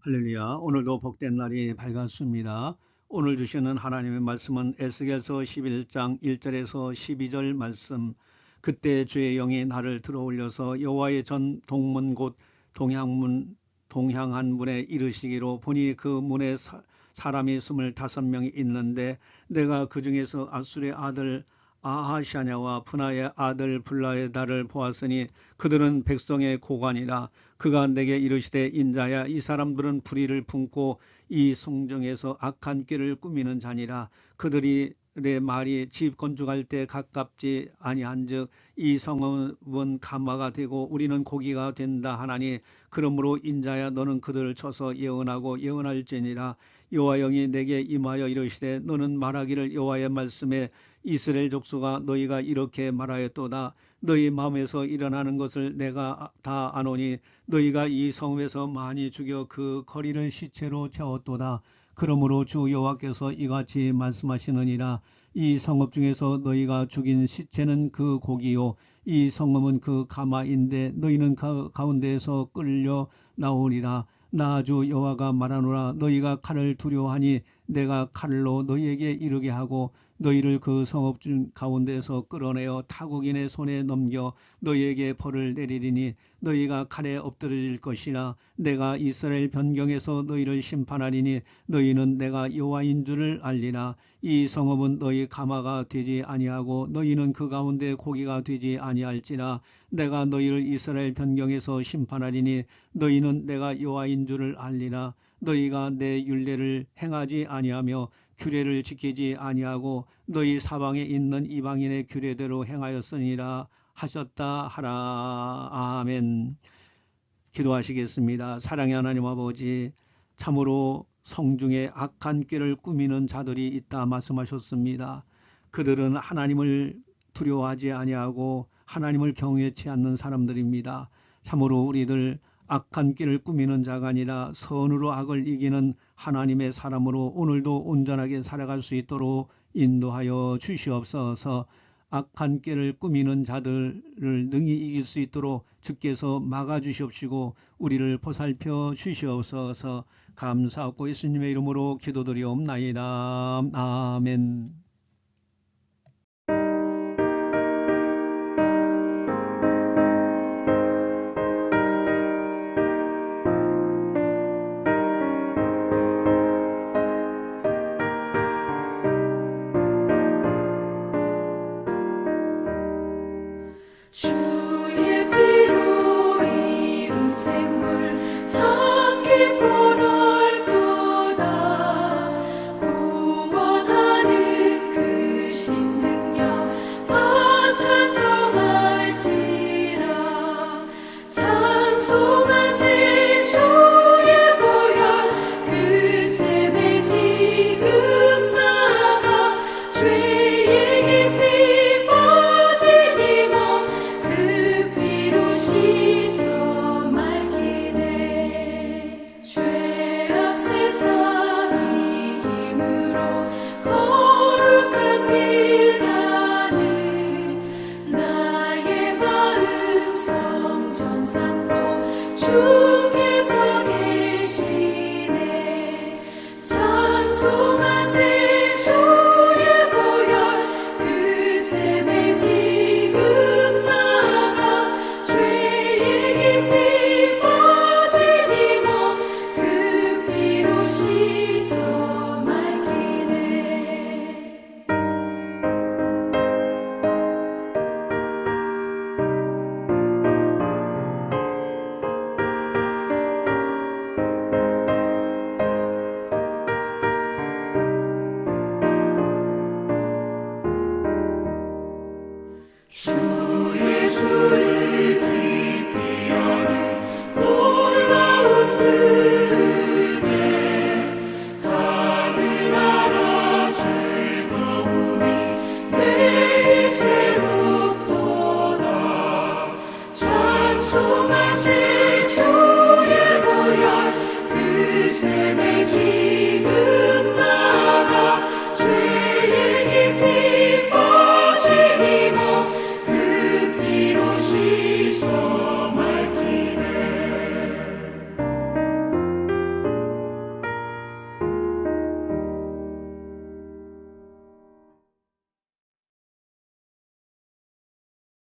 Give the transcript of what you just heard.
할렐루야. 오늘도 복된 날이 밝았습니다. 오늘 주시는 하나님의 말씀은 에스겔서 11장 1절에서 12절 말씀. 그때 주의 영이 나를 들어 올려서 여호와의 전 동문 곧 동향문 동향한 문에 이르시기로 보니 그 문에 사, 사람이 스물다섯 명이 있는데 내가 그 중에서 아술의 아들 아하샤냐와 푸나의 아들 블라에다를 보았으니 그들은 백성의 고관이라 그가 내게 이르시되 인자야 이 사람들은 불의를 품고 이 성정에서 악한 꾀를 꾸미는 자니라 그들이 내 말이 집 건축할 때 가깝지 아니한즉 이 성읍은 가마가 되고 우리는 고기가 된다 하나니 그러므로 인자야 너는 그들을 쳐서 예언하고 예언할지니라 여호와 영이 내게 임하여 이르시되 너는 말하기를 여호와의 말씀에 이스라엘 족속아 너희가 이렇게 말하였도다. 너희 마음에서 일어나는 것을 내가 다 아노니 너희가 이 성읍에서 많이 죽여 그 거리를 시체로 채웠도다. 그러므로 주 여호와께서 이같이 말씀하시느니라. 이 성읍 중에서 너희가 죽인 시체는 그 고기요. 이 성읍은 그 가마인데 너희는 그 가운데에서 끌려 나오리라 나주 여호와가 말하노라 너희가 칼을 두려워하니 내가 칼로 너희에게 이르게 하고 너희를 그 성읍 중 가운데서 끌어내어 타국인의 손에 넘겨 너희에게 벌을 내리리니 너희가 칼에 엎드릴 것이라 내가 이스라엘 변경에서 너희를 심판하리니 너희는 내가 여호와인 줄을 알리라. 이 성읍은 너희 가마가 되지 아니하고 너희는 그 가운데 고기가 되지 아니할지라. 내가 너희를 이스라엘 변경에서 심판하리니 너희는 내가 여호와인 줄을 알리라 너희가 내 율례를 행하지 아니하며 규례를 지키지 아니하고 너희 사방에 있는 이방인의 규례대로 행하였으니라 하셨다 하라. 아멘. 기도하시겠습니다. 사랑의 하나님 아버지 참으로 성중에 악한 꾀를 꾸미는 자들이 있다 말씀하셨습니다. 그들은 하나님을 두려워하지 아니하고 하나님을 경외치 않는 사람들입니다. 참으로 우리들 악한 길을 꾸미는 자가 아니라 선으로 악을 이기는 하나님의 사람으로 오늘도 온전하게 살아갈 수 있도록 인도하여 주시옵소서. 악한 길을 꾸미는 자들을 능히 이길 수 있도록 주께서 막아주시옵시고 우리를 보살펴 주시옵소서. 감사하고 예수님의 이름으로 기도드리옵나이다. 아멘 true. true. 주예수를 기피하는 놀라운 그